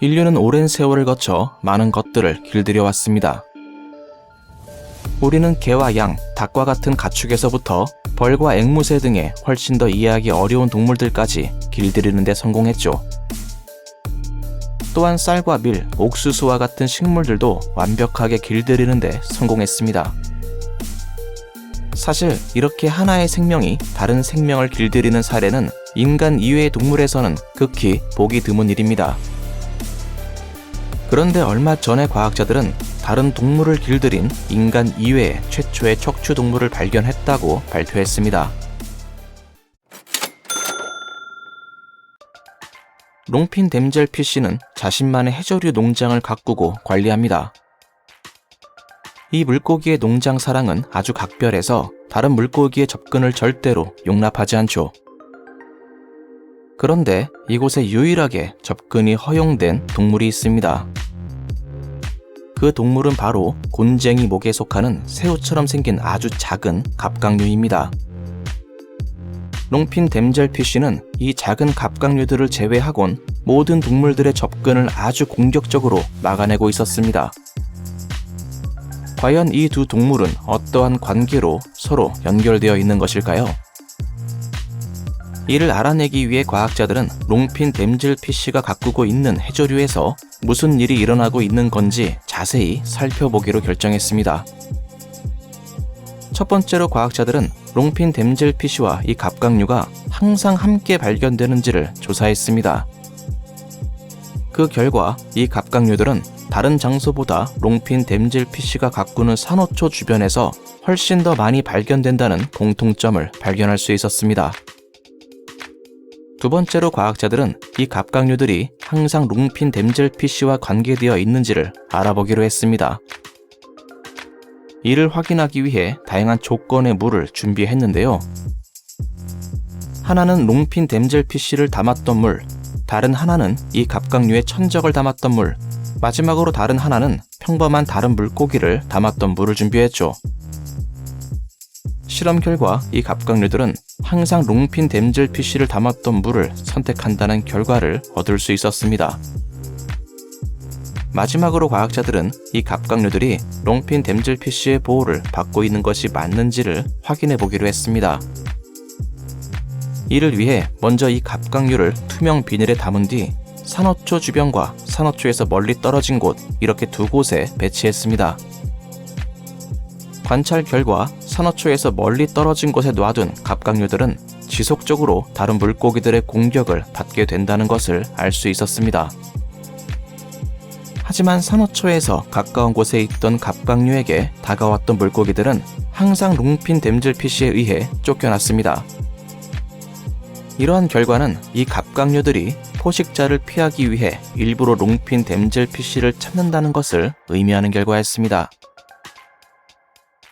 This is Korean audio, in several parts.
인류는 오랜 세월을 거쳐 많은 것들을 길들여 왔습니다. 우리는 개와 양, 닭과 같은 가축에서부터 벌과 앵무새 등의 훨씬 더 이해하기 어려운 동물들까지 길들이는 데 성공했죠. 또한 쌀과 밀, 옥수수와 같은 식물들도 완벽하게 길들이는 데 성공했습니다. 사실 이렇게 하나의 생명이 다른 생명을 길들이는 사례는 인간 이외의 동물에서는 극히 보기 드문 일입니다. 그런데 얼마 전에 과학자들은 다른 동물을 길들인 인간 이외의 최초의 척추 동물을 발견했다고 발표했습니다. 롱핀 댐젤 피쉬는 자신만의 해조류 농장을 가꾸고 관리합니다. 이 물고기의 농장 사랑은 아주 각별해서 다른 물고기의 접근을 절대로 용납하지 않죠. 그런데 이곳에 유일하게 접근이 허용된 동물이 있습니다. 그 동물은 바로 곤쟁이 목에 속하는 새우처럼 생긴 아주 작은 갑각류입니다. 롱핀 댐젤피쉬는 이 작은 갑각류들을 제외하곤 모든 동물들의 접근을 아주 공격적으로 막아내고 있었습니다. 과연 이 두 동물은 어떠한 관계로 서로 연결되어 있는 것일까요? 이를 알아내기 위해 과학자들은 롱핀 댐즐 피쉬가 가꾸고 있는 해조류에서 무슨 일이 일어나고 있는 건지 자세히 살펴보기로 결정했습니다. 첫 번째로 과학자들은 롱핀 댐즐 피쉬와 이 갑각류가 항상 함께 발견되는지를 조사했습니다. 그 결과 이 갑각류들은 다른 장소보다 롱핀 댐즐 피쉬가 가꾸는 산호초 주변에서 훨씬 더 많이 발견된다는 공통점을 발견할 수 있었습니다. 두 번째로 과학자들은 이 갑각류들이 항상 롱핀 댐즐 피쉬와 관계되어 있는지를 알아보기로 했습니다. 이를 확인하기 위해 다양한 조건의 물을 준비했는데요. 하나는 롱핀 댐즐 피쉬를 담았던 물, 다른 하나는 이 갑각류의 천적을 담았던 물, 마지막으로 다른 하나는 평범한 다른 물고기를 담았던 물을 준비했죠. 실험 결과 이 갑각류들은 항상 롱핀 댐즐 피쉬를 담았던 물을 선택한다는 결과를 얻을 수 있었습니다. 마지막으로 과학자들은 이 갑각류들이 롱핀 댐즐 피쉬의 보호를 받고 있는 것이 맞는지를 확인해 보기로 했습니다. 이를 위해 먼저 이 갑각류를 투명 비닐에 담은 뒤 산호초 주변과 산호초에서 멀리 떨어진 곳 이렇게 두 곳에 배치했습니다. 관찰 결과 산호초에서 멀리 떨어진 곳에 놔둔 갑각류들은 지속적으로 다른 물고기들의 공격을 받게 된다는 것을 알 수 있었습니다. 하지만 산호초에서 가까운 곳에 있던 갑각류에게 다가왔던 물고기들은 항상 롱핀 댐즐 피쉬에 의해 쫓겨났습니다. 이러한 결과는 이 갑각류들이 포식자를 피하기 위해 일부러 롱핀 댐즐 피쉬를 찾는다는 것을 의미하는 결과였습니다.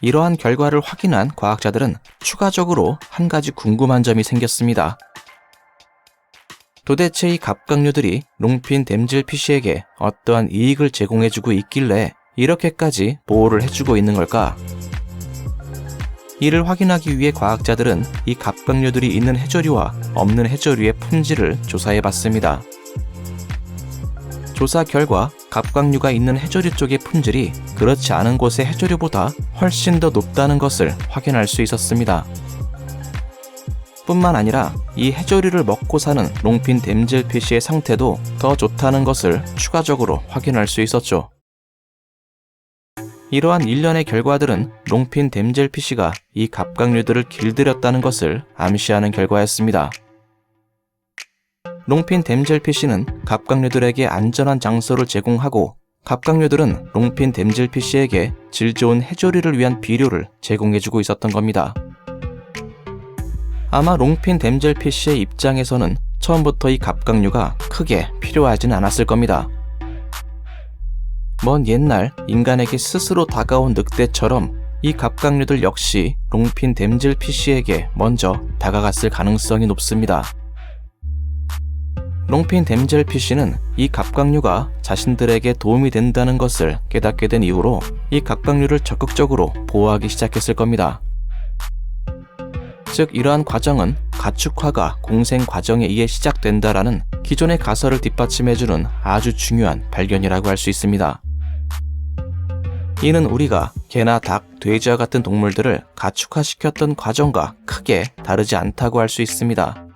이러한 결과를 확인한 과학자들은 추가적으로 한 가지 궁금한 점이 생겼습니다. 도대체 이 갑각류들이 롱핀 댐즐 피쉬에게 어떠한 이익을 제공해주고 있길래 이렇게까지 보호를 해주고 있는 걸까? 이를 확인하기 위해 과학자들은 이 갑각류들이 있는 해조류와 없는 해조류의 품질을 조사해 봤습니다. 조사 결과 갑각류가 있는 해조류 쪽의 품질이 그렇지 않은 곳의 해조류보다 훨씬 더 높다는 것을 확인할 수 있었습니다. 뿐만 아니라 이 해조류를 먹고 사는 롱핀 댐즐 피쉬의 상태도 더 좋다는 것을 추가적으로 확인할 수 있었죠. 이러한 일련의 결과들은 롱핀 댐젤 피쉬가 이 갑각류들을 길들였다는 것을 암시하는 결과였습니다. 롱핀 댐젤 피쉬는 갑각류들에게 안전한 장소를 제공하고 갑각류들은 롱핀 댐젤 피쉬에게 질 좋은 해조류를 위한 비료를 제공해주고 있었던 겁니다. 아마 롱핀 댐젤 피쉬의 입장에서는 처음부터 이 갑각류가 크게 필요하진 않았을 겁니다. 먼 옛날 인간에게 스스로 다가온 늑대처럼 이 갑각류들 역시 롱핀 댐즐 피쉬에게 먼저 다가갔을 가능성이 높습니다. 롱핀 댐즐 피쉬는 이 갑각류가 자신들에게 도움이 된다는 것을 깨닫게 된 이후로 이 갑각류를 적극적으로 보호하기 시작했을 겁니다. 즉 이러한 과정은 가축화가 공생 과정에 의해 시작된다라는 기존의 가설을 뒷받침해주는 아주 중요한 발견이라고 할 수 있습니다. 이는 우리가 개나 닭, 돼지와 같은 동물들을 가축화시켰던 과정과 크게 다르지 않다고 할 수 있습니다.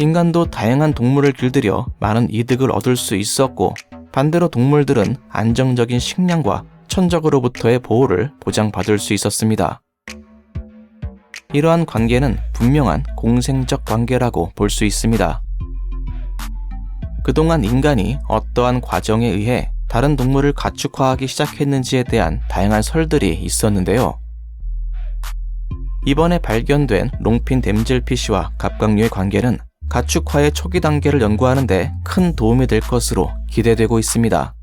인간도 다양한 동물을 길들여 많은 이득을 얻을 수 있었고 반대로 동물들은 안정적인 식량과 천적으로부터의 보호를 보장받을 수 있었습니다. 이러한 관계는 분명한 공생적 관계라고 볼 수 있습니다. 그동안 인간이 어떠한 과정에 의해 다른 동물을 가축화하기 시작했는지에 대한 다양한 설들이 있었는데요. 이번에 발견된 롱핀 댐젤피쉬와 갑각류의 관계는 가축화의 초기 단계를 연구하는데 큰 도움이 될 것으로 기대되고 있습니다.